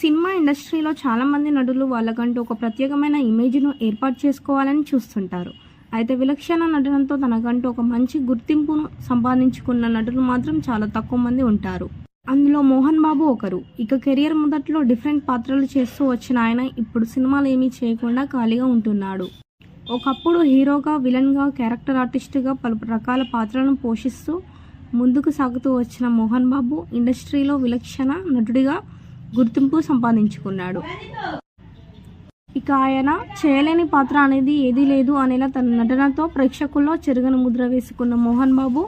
Cinema ఇండస్ట్రీలో చాలామంది నటులు వాళ్ళకంటూ ఒక ప్రత్యేకమైన ఇమేజ్ను ఏర్పాటు చేసుకోవాలని చూస్తుంటారు. అయితే విలక్షణ నటనతో తనకంటూ ఒక మంచి గుర్తింపును సంపాదించుకున్న నటులు మాత్రం చాలా తక్కువ మంది ఉంటారు. అందులో మోహన్ బాబు ఒకరు. ఇక కెరియర్ మొదట్లో డిఫరెంట్ పాత్రలు చేస్తూ వచ్చిన ఆయన ఇప్పుడు సినిమాలు ఏమీ చేయకుండా ఖాళీగా ఉంటున్నాడు. ఒకప్పుడు హీరోగా విలన్గా క్యారెక్టర్ ఆర్టిస్ట్గా పలు రకాల పాత్రలను పోషిస్తూ ముందుకు సాగుతూ వచ్చిన మోహన్ బాబు ఇండస్ట్రీలో విలక్షణ నటుడిగా గుర్తింపు సంపాదించుకున్నాడు. ఇక ఆయన చేయలేని పాత్ర అనేది ఏదీ లేదు అనేలా తన నటనతో ప్రేక్షకుల్లో చెరుగని ముద్ర వేసుకున్న మోహన్ బాబు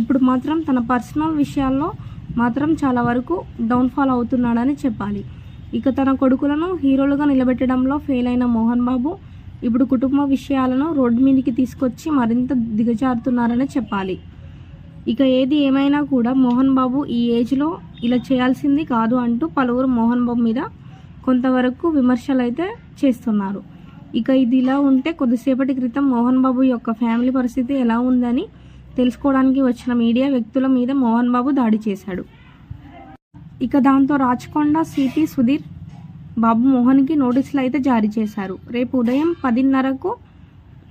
ఇప్పుడు మాత్రం తన పర్సనల్ విషయాల్లో మాత్రం చాలా వరకు డౌన్ఫాల్ అవుతున్నాడని చెప్పాలి. ఇక తన కొడుకులను హీరోలుగా నిలబెట్టడంలో ఫెయిల్ అయిన మోహన్ బాబు ఇప్పుడు కుటుంబ విషయాలను రోడ్డు మీదకి తీసుకొచ్చి మరింత దిగజారుతున్నారని చెప్పాలి. ఇక ఏది ఏమైనా కూడా మోహన్ బాబు ఈ ఏజ్లో ఇలా చేయాల్సింది కాదు అంటూ పలువురు మోహన్ బాబు మీద కొంతవరకు విమర్శలు అయితే చేస్తున్నారు. ఇక ఇది ఇలా ఉంటే కొద్దిసేపటి క్రితం మోహన్ బాబు యొక్క ఫ్యామిలీ పరిస్థితి ఎలా ఉందని తెలుసుకోవడానికి వచ్చిన మీడియా వ్యక్తుల మీద మోహన్ బాబు దాడి చేశాడు. ఇక దాంతో రాచకొండ సిటీ సుధీర్ బాబు మోహన్కి నోటీసులు అయితే జారీ చేశారు. రేపు ఉదయం పదిన్నరకు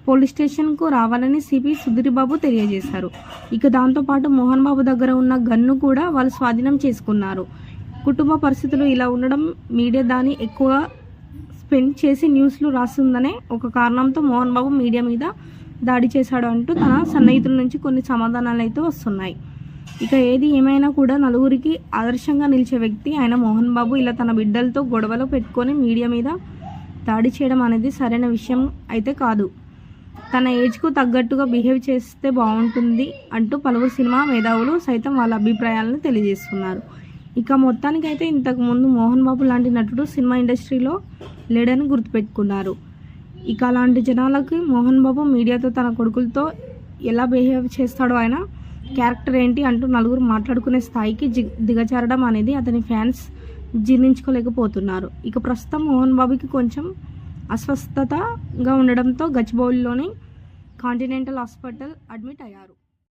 పోలీస్ స్టేషన్కు రావాలని సిపి సుధీర్బాబు తెలియజేశారు. ఇక దాంతోపాటు మోహన్ బాబు దగ్గర ఉన్న గన్ను కూడా వాళ్ళు స్వాధీనం చేసుకున్నారు. కుటుంబ పరిస్థితులు ఇలా ఉండడం మీడియా దాన్ని ఎక్కువ స్పెండ్ చేసి న్యూస్లు రాస్తుందనే ఒక కారణంతో మోహన్ బాబు మీడియా మీద దాడి చేశాడు అంటూ తన సన్నిహితుల నుంచి కొన్ని సమాధానాలు అయితే వస్తున్నాయి. ఇక ఏది ఏమైనా కూడా నలుగురికి ఆదర్శంగా నిలిచే వ్యక్తి ఆయన మోహన్ బాబు ఇలా తన బిడ్డలతో గొడవలు పెట్టుకొని మీడియా మీద దాడి చేయడం అనేది సరైన విషయం అయితే కాదు. తన ఏజ్కు తగ్గట్టుగా బిహేవ్ చేస్తే బాగుంటుంది అంటూ పలువురు సినిమా మేధావులు సైతం వాళ్ళ అభిప్రాయాలను తెలియజేస్తున్నారు. ఇక మొత్తానికైతే ఇంతకుముందు మోహన్ బాబు లాంటి నటుడు సినిమా ఇండస్ట్రీలో లేడని గుర్తుపెట్టుకున్నారు. ఇక అలాంటి జనాలకి మోహన్ బాబు మీడియాతో తన కొడుకులతో ఎలా బిహేవ్ చేస్తాడో ఆయన క్యారెక్టర్ ఏంటి అంటూ నలుగురు మాట్లాడుకునే స్థాయికి జి దిగజారడం అనేది అతని ఫ్యాన్స్ జీర్ణించుకోలేకపోతున్నారు. ఇక ప్రస్తుతం మోహన్ బాబుకి కొంచెం అస్వస్థతగా ఉండడంతో గచ్చిబౌలిలోని కాంటినెంటల్ హాస్పిటల్ అడ్మిట్ అయ్యారు.